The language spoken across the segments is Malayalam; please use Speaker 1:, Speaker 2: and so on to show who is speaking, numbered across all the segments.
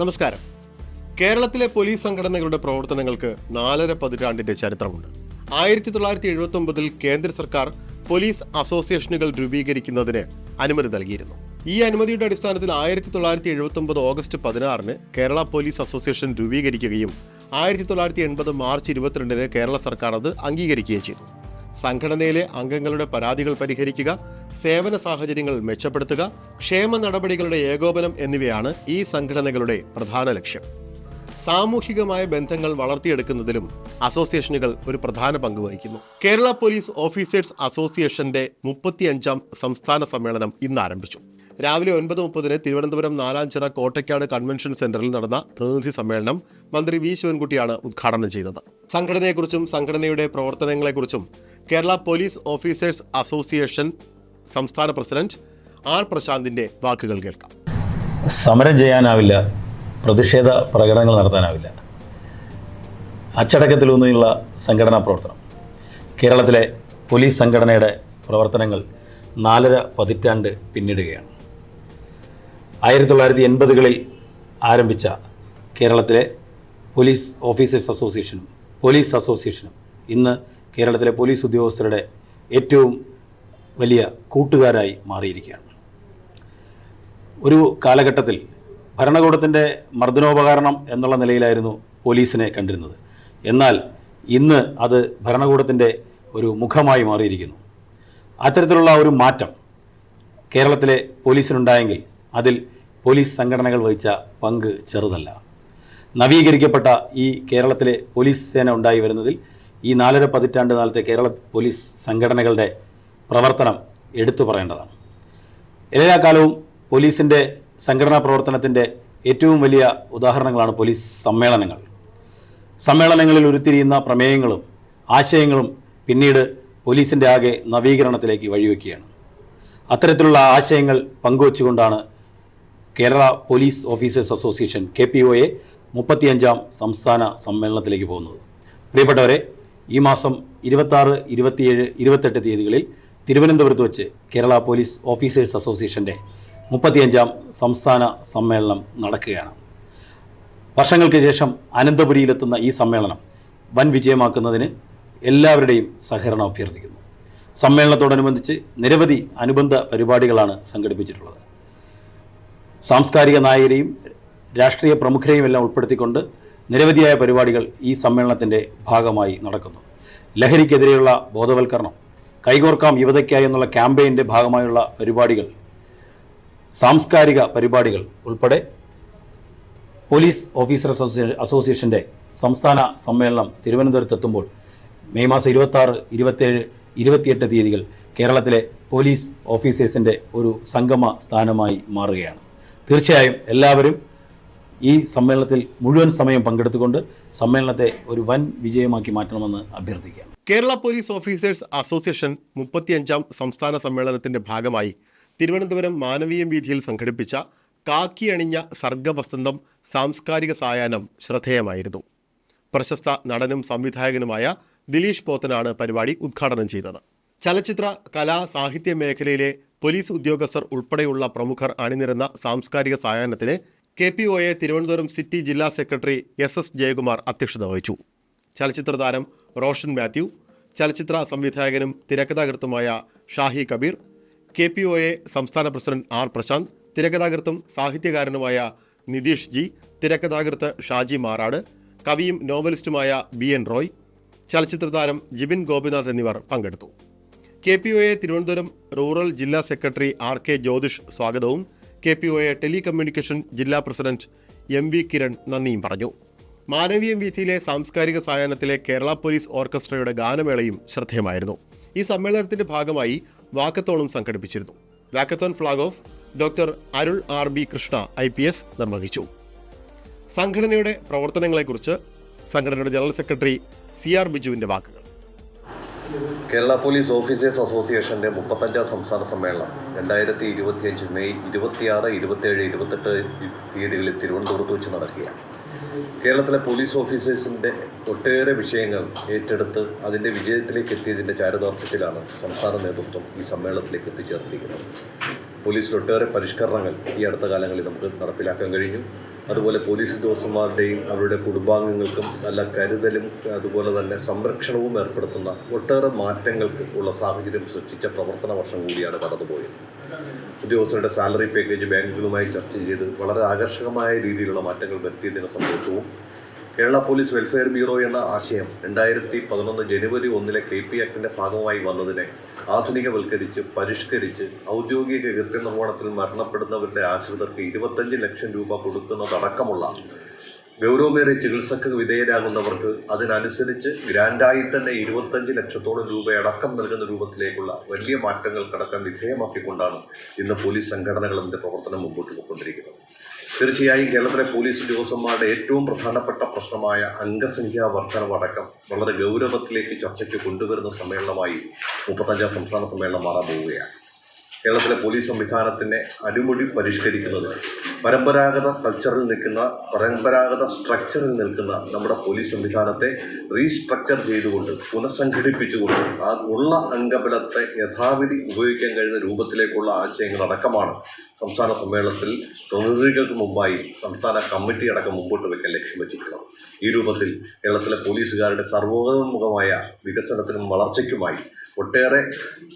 Speaker 1: നമസ്കാരം. കേരളത്തിലെ പോലീസ് സംഘടനകളുടെ പ്രവർത്തനങ്ങൾക്ക് നാലര പതിറ്റാണ്ടിന്റെ ചരിത്രമുണ്ട്. ആയിരത്തി തൊള്ളായിരത്തി എഴുപത്തി ഒമ്പതിൽ കേന്ദ്ര സർക്കാർ പോലീസ് അസോസിയേഷനുകൾ രൂപീകരിക്കുന്നതിന് അനുമതി നൽകിയിരുന്നു. ഈ അനുമതിയുടെ അടിസ്ഥാനത്തിൽ ആയിരത്തി തൊള്ളായിരത്തി എഴുപത്തി ഒമ്പത് ഓഗസ്റ്റ് പതിനാറിന് കേരള പോലീസ് അസോസിയേഷൻ രൂപീകരിക്കുകയും ആയിരത്തി തൊള്ളായിരത്തി എൺപത് മാർച്ച് ഇരുപത്തിരണ്ടിന് കേരള സർക്കാർ അത് അംഗീകരിക്കുകയും ചെയ്തു. സംഘടനയിലെ അംഗങ്ങളുടെ പരാതികൾ പരിഹരിക്കുക സേവന സാഹചര്യങ്ങൾ മെച്ചപ്പെടുത്തുക ക്ഷേമ നടപടികളുടെ ഏകോപനം എന്നിവയാണ് ഈ സംഘടനകളുടെ പ്രധാന ലക്ഷ്യം. സാമൂഹികമായ ബന്ധങ്ങൾ വളർത്തിയെടുക്കുന്നതിലും അസോസിയേഷനുകൾ ഒരു പ്രധാന പങ്ക് വഹിക്കുന്നു. കേരള പോലീസ് ഓഫീസേഴ്സ് അസോസിയേഷന്റെ മുപ്പത്തിയഞ്ചാം സംസ്ഥാന സമ്മേളനം ഇന്ന് ആരംഭിച്ചു രാവിലെ ഒൻപത് മുപ്പതിന് തിരുവനന്തപുരം നാലാഞ്ചിറ കോട്ടയ്ക്കാട് കൺവെൻഷൻ സെന്ററിൽ നടന്ന പ്രതിനിധി സമ്മേളനം മന്ത്രി വി ശിവൻകുട്ടിയാണ് ഉദ്ഘാടനം ചെയ്തത്. സംഘടനയെക്കുറിച്ചും സംഘടനയുടെ പ്രവർത്തനങ്ങളെക്കുറിച്ചും കേരള പോലീസ് ഓഫീസേഴ്സ് അസോസിയേഷൻ സംസ്ഥാന പ്രസിഡന്റ് ആർ പ്രശാന്തിന്റെ വാക്കുകൾ കേൾക്കാം.
Speaker 2: സമരം ചെയ്യാനാവില്ല പ്രതിഷേധ പ്രകടനങ്ങൾ നടത്താനാവില്ല. അച്ചടക്കത്തിലൂന്നിയുള്ള സംഘടനാ പ്രവർത്തനം. കേരളത്തിലെ പോലീസ് സംഘടനയുടെ പ്രവർത്തനങ്ങൾ നാലര പതിറ്റാണ്ട് പിന്നിടുകയാണ്. ആയിരത്തി തൊള്ളായിരത്തി എൺപതുകളിൽ ആരംഭിച്ച കേരളത്തിലെ പോലീസ് ഓഫീസേഴ്സ് അസോസിയേഷനും പോലീസ് അസോസിയേഷനും ഇന്ന് കേരളത്തിലെ പോലീസ് ഉദ്യോഗസ്ഥരുടെ ഏറ്റവും വലിയ കൂട്ടുകാരായി മാറിയിരിക്കുകയാണ്. ഒരു കാലഘട്ടത്തിൽ ഭരണകൂടത്തിന്റെ മർദ്ദനോപകരണം എന്നുള്ള നിലയിലായിരുന്നു പോലീസിനെ കണ്ടിരുന്നത്. എന്നാൽ ഇന്ന് അത് ഭരണകൂടത്തിന്റെ ഒരു മുഖമായി മാറിയിരിക്കുന്നു. അത്തരത്തിലുള്ള ഒരു മാറ്റം കേരളത്തിലെ പോലീസിനുണ്ടായെങ്കിൽ അതിൽ പോലീസ് സംഘടനകൾ വഹിച്ച പങ്ക് ചെറുതല്ല. നവീകരിക്കപ്പെട്ട ഈ കേരളത്തിലെ പോലീസ് സേന ഉണ്ടായി വരുന്നതിൽ ഈ നാലര പതിറ്റാണ്ട് കാലത്തെ കേരള പോലീസ് സംഘടനകളുടെ പ്രവർത്തനം എടുത്തു പറയേണ്ടതാണ്. എല്ലാ കാലവും പോലീസിന്റെ സംഘടനാ പ്രവർത്തനത്തിന്റെ ഏറ്റവും വലിയ ഉദാഹരണങ്ങളാണ് പോലീസ് സമ്മേളനങ്ങൾ. സമ്മേളനങ്ങളിൽ ഉരുത്തിരിയുന്ന പ്രമേയങ്ങളും ആശയങ്ങളും പിന്നീട് പോലീസിന്റെ ആകെ നവീകരണത്തിലേക്ക് വഴിവെക്കുകയാണ്. അത്തരത്തിലുള്ള ആശയങ്ങൾ പങ്കുവച്ചുകൊണ്ടാണ് Kerala police officers association K P O A മുപ്പത്തിയഞ്ചാം സംസ്ഥാന സമ്മേളനത്തിലേക്ക് പോകുന്നത്. പ്രിയപ്പെട്ടവരെ ഈ മാസം ഇരുപത്താറ് ഇരുപത്തിയേഴ് ഇരുപത്തെട്ട് തീയതികളിൽ തിരുവനന്തപുരത്ത് വെച്ച് കേരള പോലീസ് ഓഫീസേഴ്സ് അസോസിയേഷന്റെ മുപ്പത്തിയഞ്ചാം സംസ്ഥാന സമ്മേളനം നടക്കുകയാണ്. വർഷങ്ങൾക്ക് ശേഷം അനന്തപുരിയിലെത്തുന്ന ഈ സമ്മേളനം വൻ വിജയമാക്കുന്നതിന് എല്ലാവരുടെയും സഹകരണം അഭ്യർത്ഥിക്കുന്നു. സമ്മേളനത്തോടനുബന്ധിച്ച് നിരവധി അനുബന്ധ പരിപാടികളാണ് സംഘടിപ്പിച്ചിട്ടുള്ളത്. സാംസ്കാരിക നായകരെയും രാഷ്ട്രീയ പ്രമുഖരെയും എല്ലാം ഉൾപ്പെടുത്തിക്കൊണ്ട് നിരവധിയായ പരിപാടികൾ ഈ സമ്മേളനത്തിന്റെ ഭാഗമായി നടക്കുന്നു. ലഹരിക്കെതിരെയുള്ള ബോധവൽക്കരണം കൈകോർക്കാം യുവതയ്ക്കായി എന്നുള്ള ക്യാമ്പയിന്റെ ഭാഗമായുള്ള പരിപാടികൾ സാംസ്കാരിക പരിപാടികൾ ഉൾപ്പെടെ പോലീസ് ഓഫീസർ അസോസിയേഷൻ അസോസിയേഷന്റെ സംസ്ഥാന സമ്മേളനം തിരുവനന്തപുരത്തെത്തുമ്പോൾ മെയ് മാസം ഇരുപത്താറ് ഇരുപത്തേഴ് ഇരുപത്തിയെട്ട് തീയതികൾ കേരളത്തിലെ പോലീസ് ഓഫീസേഴ്സിന്റെ ഒരു സംഗമ സ്ഥാനമായി മാറുകയാണ്. തീർച്ചയായും എല്ലാവരും ഈ സമ്മേളനത്തിൽ മുഴുവൻ സമയം പങ്കെടുത്തുകൊണ്ട് സമ്മേളനത്തെ ഒരു വൻ വിജയമാക്കി മാറ്റണമെന്ന് അഭ്യർത്ഥിക്കാം.
Speaker 1: കേരള പോലീസ് ഓഫീസേഴ്സ് അസോസിയേഷൻ മുപ്പത്തിയഞ്ചാം സംസ്ഥാന സമ്മേളനത്തിന്റെ ഭാഗമായി തിരുവനന്തപുരം മാനവീയം വീഥിയിൽ സംഘടിപ്പിച്ച കാക്കി അണിഞ്ഞ സർഗവസന്തം സാംസ്കാരിക സായാഹ്നം ശ്രദ്ധേയമായിരുന്നു. പ്രശസ്ത നടനും സംവിധായകനുമായ ദിലീഷ് പോത്തനാണ് പരിപാടി ഉദ്ഘാടനം ചെയ്തത്. ചലച്ചിത്ര കലാ സാഹിത്യ മേഖലയിലെ പോലീസ് ഉദ്യോഗസ്ഥർ ഉൾപ്പെടെയുള്ള പ്രമുഖർ അണിനിരന്ന സാംസ്കാരിക സായാഹ്നത്തിന് K P O A Thiruvananthapuram city ജില്ലാ സെക്രട്ടറി എസ് എസ് ജയകുമാർ അധ്യക്ഷത വഹിച്ചു. ചലച്ചിത്ര താരം റോഷൻ മാത്യു ചലച്ചിത്ര സംവിധായകനും തിരക്കഥാകൃത്തുമായ Shahi Kabir K P O A സംസ്ഥാന പ്രസിഡന്റ് ആർ പ്രശാന്ത് തിരക്കഥാകൃത്തും സാഹിത്യകാരനുമായ നിതീഷ് ജി തിരക്കഥാകൃത്ത് ഷാജി മാറാട് കവിയും നോവലിസ്റ്റുമായ ബി എൻ റോയ് ചലച്ചിത്ര താരം ജിബിൻ ഗോപിനാഥ് എന്നിവർ പങ്കെടുത്തു. K P O A Thiruvananthapuram rural ജില്ലാ സെക്രട്ടറി ആർ കെ ജ്യോതിഷ് സ്വാഗതവും. K P O A telecommunication ജില്ലാ പ്രസിഡന്റ് എം വി കിരൺ നന്ദിയും പറഞ്ഞു. മാനവീയം വീഥിയിലെ സാംസ്കാരിക സായാഹ്നത്തിലെ കേരള പോലീസ് ഓർക്കസ്ട്രയുടെ ഗാനമേളയും ശ്രദ്ധേയമായിരുന്നു. ഈ സമ്മേളനത്തിന്റെ ഭാഗമായി വാക്കത്തോണും സംഘടിപ്പിച്ചിരുന്നു. Walkathon flag off doctor Arul R B Krishna I P S നിർവഹിച്ചു. സംഘടനയുടെ പ്രവർത്തനങ്ങളെക്കുറിച്ച് സംഘടനയുടെ ജനറൽ സെക്രട്ടറി സി ആർ ബിജുവിന്റെ വാക്കുകൾ.
Speaker 3: കേരള പോലീസ് ഓഫീസേഴ്സ് അസോസിയേഷന്റെ മുപ്പത്തഞ്ചാം സംസ്ഥാന സമ്മേളനം. രണ്ടായിരത്തി ഇരുപത്തിയഞ്ച് മെയ് ഇരുപത്തിയാറ് ഇരുപത്തിയേഴ് ഇരുപത്തെട്ട് തീയതികളിൽ തിരുവനന്തപുരത്ത് വെച്ച് നടക്കുകയാണ് കേരളത്തിലെ പോലീസ് ഓഫീസേഴ്സിന്റെ ഒട്ടേറെ വിഷയങ്ങൾ ഏറ്റെടുത്ത് അതിന്റെ വിജയത്തിലേക്ക് എത്തിയതിന്റെ ചാരിതാർത്ഥ്യത്തിലാണ് സംസ്ഥാന നേതൃത്വം ഈ സമ്മേളനത്തിലേക്ക് എത്തിച്ചേർന്നിരിക്കുന്നത് പോലീസിൽ ഒട്ടേറെ പരിഷ്കരണങ്ങൾ ഈ അടുത്ത കാലങ്ങളിൽ നമുക്ക് നടപ്പിലാക്കാൻ കഴിഞ്ഞു. അതുപോലെ പോലീസ് ഉദ്യോഗസ്ഥന്മാരുടെയും അവരുടെ കുടുംബാംഗങ്ങൾക്കും നല്ല കരുതലും അതുപോലെ തന്നെ സംരക്ഷണവും ഏർപ്പെടുത്തുന്ന ഒട്ടേറെ മാറ്റങ്ങൾക്ക് ഉള്ള സാഹചര്യം സൃഷ്ടിച്ച പ്രവർത്തന വർഷം കൂടിയാണ് കടന്നുപോയത്. ഉദ്യോഗസ്ഥരുടെ സാലറി പാക്കേജ് ബാങ്കുകളുമായി ചർച്ച ചെയ്ത് വളരെ ആകർഷകമായ രീതിയിലുള്ള മാറ്റങ്ങൾ വരുത്തിയതിന് സന്തോഷവും. കേരള പോലീസ് വെൽഫെയർ ബ്യൂറോ എന്ന ആശയം രണ്ടായിരത്തി പതിനൊന്ന് ജനുവരി ഒന്നിലെ കെ പി ആക്ടിന്റെ ഭാഗമായി വന്നതിനെ ആധുനികവൽക്കരിച്ച് പരിഷ്കരിച്ച് ഔദ്യോഗിക കൃത്യനിർവഹണത്തിൽ മരണപ്പെടുന്നവരുടെ ആശ്രിതർക്ക് ഇരുപത്തഞ്ച് ലക്ഷം രൂപ കൊടുക്കുന്നതടക്കമുള്ള ഗൗരവമേറിയ ചികിത്സക്ക് വിധേയരാകുന്നവർക്ക് അതിനനുസരിച്ച് ഗ്രാൻഡായി തന്നെ ഇരുപത്തഞ്ച് ലക്ഷത്തോളം രൂപ രൂപയടക്കം നൽകുന്ന രൂപത്തിലേക്കുള്ള വലിയ മാറ്റങ്ങൾ മാറ്റങ്ങൾക്കടക്കം വിധേയമാക്കിക്കൊണ്ടാണ് ഇന്ന് പോലീസ് സംഘടനകൾ അതിന്റെ പ്രവർത്തനം മുമ്പോട്ട് പോയിക്കൊണ്ടിരിക്കുന്നത്. തീർച്ചയായും കേരളത്തിലെ പോലീസ് ഉദ്യോഗസ്ഥന്മാരുടെ ഏറ്റവും പ്രധാനപ്പെട്ട പ്രശ്നമായ അംഗസംഖ്യാ വർധനവടക്കം വളരെ ഗൗരവത്തിലേക്ക് ചർച്ചയ്ക്ക് കൊണ്ടുവരുന്ന സമ്മേളനമായി മുപ്പത്തഞ്ചാം സംസ്ഥാന സമ്മേളനം മാറാൻ പോവുകയാണ്. കേരളത്തിലെ പോലീസ് സംവിധാനത്തിനെ അടിമുടി പരിഷ്കരിക്കുന്നത് പരമ്പരാഗത കൾച്ചറിൽ നിൽക്കുന്ന പരമ്പരാഗത സ്ട്രക്ചറിൽ നിൽക്കുന്ന നമ്മുടെ പോലീസ് സംവിധാനത്തെ റീസ്ട്രക്ചർ ചെയ്തുകൊണ്ട് പുനഃസംഘടിപ്പിച്ചുകൊണ്ട് ആ ഉള്ള അംഗബലത്തെ യഥാവിധി ഉപയോഗിക്കാൻ കഴിയുന്ന രൂപത്തിലേക്കുള്ള ആശയങ്ങളടക്കമാണ് സംസ്ഥാന സമ്മേളനത്തിൽ പ്രതിനിധികൾക്ക് മുമ്പായി സംസ്ഥാന കമ്മിറ്റി അടക്കം മുമ്പോട്ട് വയ്ക്കാൻ ലക്ഷ്യം വെച്ചിട്ടുള്ളത്. ഈ രൂപത്തിൽ കേരളത്തിലെ പോലീസുകാരുടെ സർവോന്മുഖമായ വികസനത്തിനും വളർച്ചയ്ക്കുമായി ഒട്ടേറെ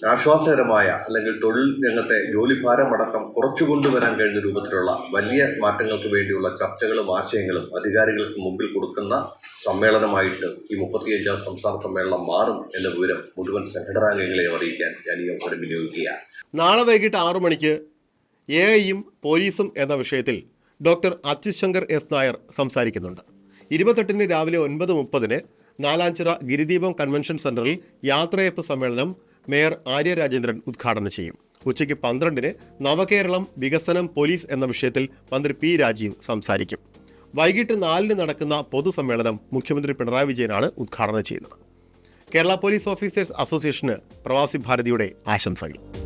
Speaker 3: ആശ്വാസകരമായ അല്ലെങ്കിൽ തൊഴിൽ രംഗത്തെ ജോലിഭാരമടക്കം കുറച്ചു കൊണ്ടുവരാൻ കഴിഞ്ഞ രൂപത്തിലുള്ള വലിയ മാറ്റങ്ങൾക്ക് വേണ്ടിയുള്ള ചർച്ചകളും ആശയങ്ങളും അധികാരികൾക്ക് മുമ്പിൽ കൊടുക്കുന്ന സമ്മേളനമായിട്ട് ഈ മുപ്പത്തിയഞ്ചാം സംസ്ഥാന സമ്മേളനം മാറും എന്ന വിവരം മുഴുവൻ സംഘടനാംഗങ്ങളെ അറിയിക്കാൻ ഞാൻ ഈ അവസരം വിനിയോഗിക്കുകയാണ്.
Speaker 1: നാളെ വൈകിട്ട് ആറു മണിക്ക് എ ഐയും പോലീസും എന്ന വിഷയത്തിൽ ഡോക്ടർ അച്യുത് ശങ്കർ എസ് നായർ സംസാരിക്കുന്നുണ്ട്. ഇരുപത്തെട്ടിന് രാവിലെ ഒൻപത് മുപ്പതിന് നാലാഞ്ചിറ ഗിരിദീപം കൺവെൻഷൻ സെന്ററിൽ യാത്രയപ്പ് സമ്മേളനം മേയർ ആര്യ രാജേന്ദ്രൻ ഉദ്ഘാടനം ചെയ്യും. ഉച്ചയ്ക്ക് പന്ത്രണ്ടിന് നവകേരളം വികസനം പോലീസ് എന്ന വിഷയത്തിൽ മന്ത്രി പി രാജീവ് സംസാരിക്കും. വൈകിട്ട് നാലിന് നടക്കുന്ന പൊതുസമ്മേളനം മുഖ്യമന്ത്രി പിണറായി വിജയനാണ് ഉദ്ഘാടനം ചെയ്യുന്നത്. കേരള പോലീസ് ഓഫീസേഴ്സ് അസോസിയേഷന് പ്രവാസി ഭാരതിയുടെ ആശംസകൾ.